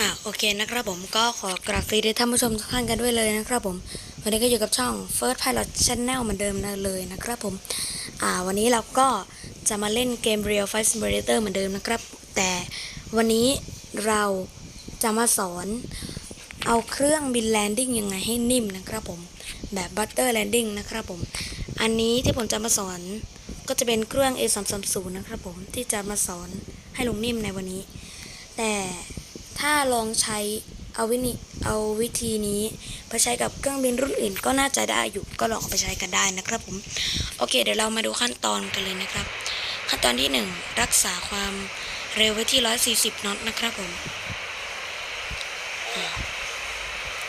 อะโอเคนะครับผมก็ขอกราบสวัสดีท่านผู้ชมทุกท่านกันด้วยเลยนะครับผม วันนี้ก็อยู่กับช่อง First Pilot Channel เหมือนเดิมนะเลยนะครับผมอ่าวันนี้เราก็จะมาเล่นเกม Real Fight Simulator เหมือนเดิมนะครับ แต่วันนี้เราจะมาสอนเอาเครื่องบินแลนดิ้งยังไงให้นิ่มนะครับผม แบบ Butter Landing นะครับผม อันนี้ที่ผมจะมาสอนก็จะเป็นเครื่อง A330 นะครับผมที่จะมาสอนให้ลงนิ่มในวันนี้ แต่ ถ้าลองใช้เอาวินิเอาวิธีนี้ไปใช้กับเครื่องบินรุ่นอื่น ก็น่าจะได้อยู่ก็ลองเอาไปใช้กันได้นะครับผมโอเค เดี๋ยวเรามาดูขั้นตอนกันเลยนะครับ ขั้นตอนที่ 1 รักษาความเร็วไว้ที่ 140 น็อตนะครับผม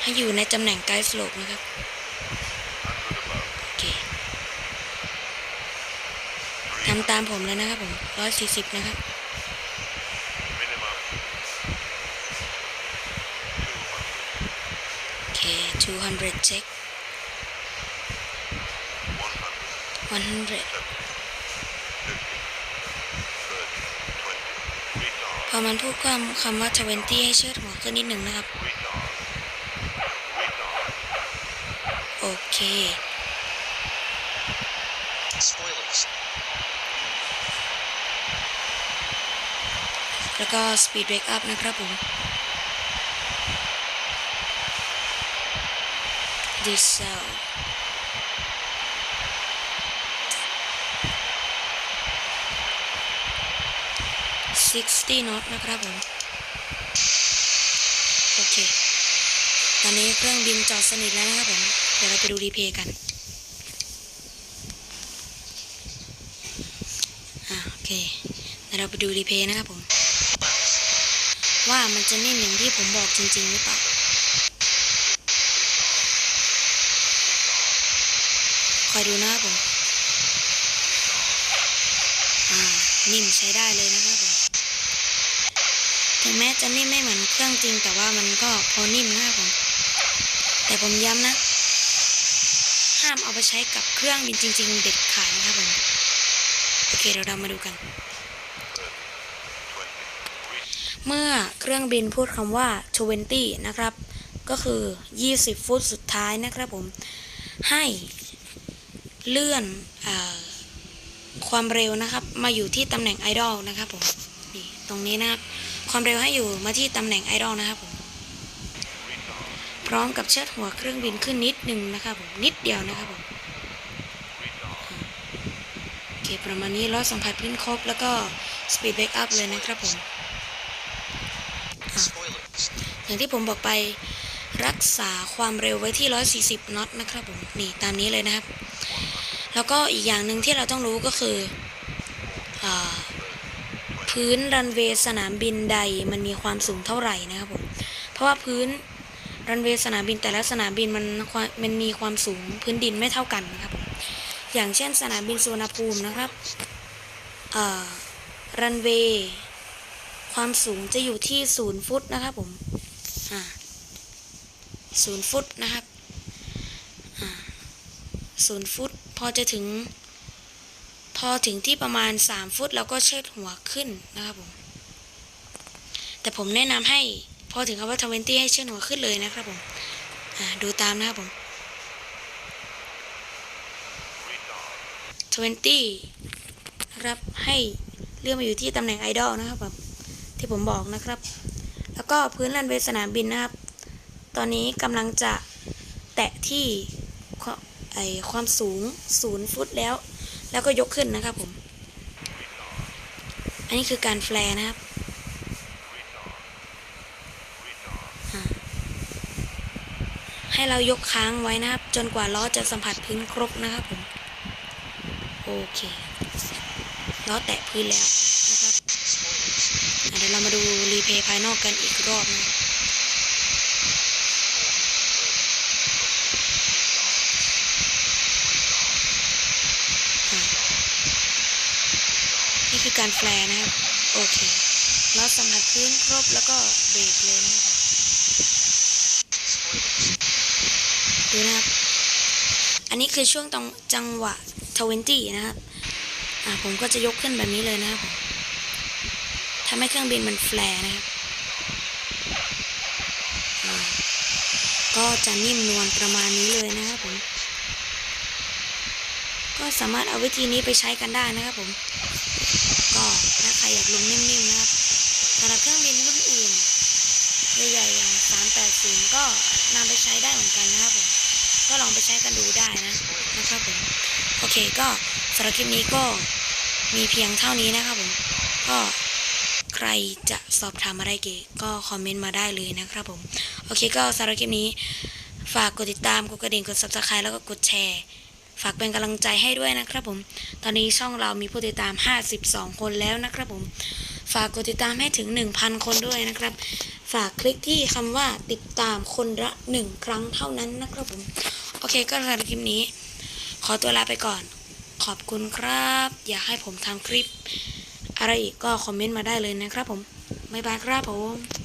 ให้อยู่ในตำแหน่งไกด์สโลปนะครับโอเคทำตามผมเลยนะครับผม 140 นะครับ minimum โอเค 200 check 100, 100 50, 30, 20, retard, พอมันพูดคำคำว่า 20 ให้เชิดหัวขึ้นนิดหนึ่งนะครับ retard, retard, โอเค Spoilers. แล้วก็ speed break up นะครับผม diesel 60 knot นะครับผม โอเค ตอนนี้เครื่องบินจอดสนิทแล้วนะครับผม เดี๋ยวเราไปดูรีเพย์กันอ่าโอเค เดี๋ยวเราไปดูรีเพย์นะครับผม ว่ามันจะนิ่มอย่างที่ผมบอกจริง ๆ หรือเปล่า อยดูนะครับผมอ่านิ่มใช้ได้เลยนะครับผมถึงแม้จะนิ่มไม่เหมือนเครื่องจริง แต่ว่ามันก็พอนิ่มนะครับผมแต่ผมย้ำนะ ห้ามเอาไปใช้กับเครื่องบินจริง ๆ เด็ดขาดนะครับผมโอเคเดี๋ยวเรามาดูกัน เมื่อเครื่องบินพูดคำว่า 20 นะครับ ก็คือ 20 ฟุตสุดท้ายนะครับผมให้ เลื่อนอความเร็วนะครับ มาอยู่ที่ตำแหน่งไอดอลนะครับผมนี่ตรงนี้นะครับ ความเร็วให้อยู่มาที่ตำแหน่งไอดอลนะครับผมพร้อมกับเชิดหัวเครื่องบินขึ้นนิดหนึ่งนะครับผมนิดเดียวนะครับผมโอเคประมาณนี้ล้อสัมผัสพื้นครบ แล้วก็สปีดเบรกอัพเลยนะครับผมอย่างที่ผมบอกไปรักษาความเร็วไว้ที่ 140 น็อตนะครับผม นี่ตามนี้เลยนะครับ แล้วก็อีกอย่างหนึ่งที่เราต้องรู้ก็คืออพื้นรันเวย์สนามบินใดมันมีความสูงเท่าไหร่นะครับผมเพราะว่าพื้นรันเวย์สนามบินแต่ละสนามบินมันมันมีความสูงพื้นดินไม่เท่ากันนะครับอย่างเช่นสนามบินสุวรรณภูมินะครับรันเวย์ความสูงจะอยู่ที่ศูนย์ฟุตนะครับผมอ่าศูนย์ฟุตนะครับ ศูนย์ฟุต พอจะถึง พอถึงที่ประมาณสามฟุตเราก็เชิดหัวขึ้นนะครับผม แต่ผมแนะนำให้พอถึงคำว่าทเวนตี้ให้เชิดหัวขึ้นเลยนะครับผมดูตามนะครับผม retard, 20นะครับให้เลื่อนมาอยู่ที่ตำแหน่งไอดอลนะครับแบบที่ผมบอกนะครับ แล้วก็พื้นรันเวสนามบินนะครับ ตอนนี้กำลังจะแตะที่ ไอความสูงศูนย์ฟุตแล้ว แล้วก็ยกขึ้นนะครับผม อันนี้คือการแฟร์นะครับให้เรายกค้างไว้นะครับ จนกว่าล้อจะสัมผัสพื้นครบนะครับผม โอเคล้อแตะพื้นแล้วนะครับเดี๋ยวเรามาดูรีเพย์ภายนอกกันอีกรอบนะครับอะ การแฟร์นะครับ โอเคล้อสัมผัสพื้นครบแล้วก็เบรกเลยนะครับดูนะครับ อันนี้คือช่วงตรงจังหวะ 20 นะครับ อ่าผมก็จะยกขึ้นแบบนี้เลยนะครับผมทำให้เครื่องบินมันแฟร์นะครับ ก็จะนิ่มนวลประมาณนี้เลยนะครับผม ก็สามารถเอาวิธีนี้ไปใช้กันได้นะครับผม ถ้าใครอยากลงนิ่มๆนะครับสำหรับเครื่องบินรุ่นอื่นใหญ่ๆอย่าง 380 ก็นำไปใช้ได้เหมือนกันนะครับผมก็ลองไปใช้กันดูได้นะนะครับผมโอเคก็สำหรับคลิปนี้ก็มีเพียงเท่านี้นะครับผมก็ใครจะสอบถามอะไรเก๋ก็คอมเมนต์มาได้เลยนะครับผม โอเคก็สำหรับคลิปนี้ ฝากกดติดตาม กดกระดิ่ง กด subscribe แล้วก็กดแชร์ ฝากเป็นกำลังใจให้ด้วยนะครับผม ตอนนี้ช่องเรามีผู้ติดตาม 52 คนแล้วนะครับผม ฝากกดติดตามให้ถึง 1,000 คนด้วยนะครับ ฝากคลิกที่คำว่าติดตามคนละ 1 ครั้งเท่านั้นนะครับผม โอเคก็สำหรับคลิปนี้ ขอตัวลาไปก่อน ขอบคุณครับ อยากให้ผมทำคลิป อะไรอีกก็คอมเมนต์มาได้เลยนะครับผม บ๊ายบายครับผม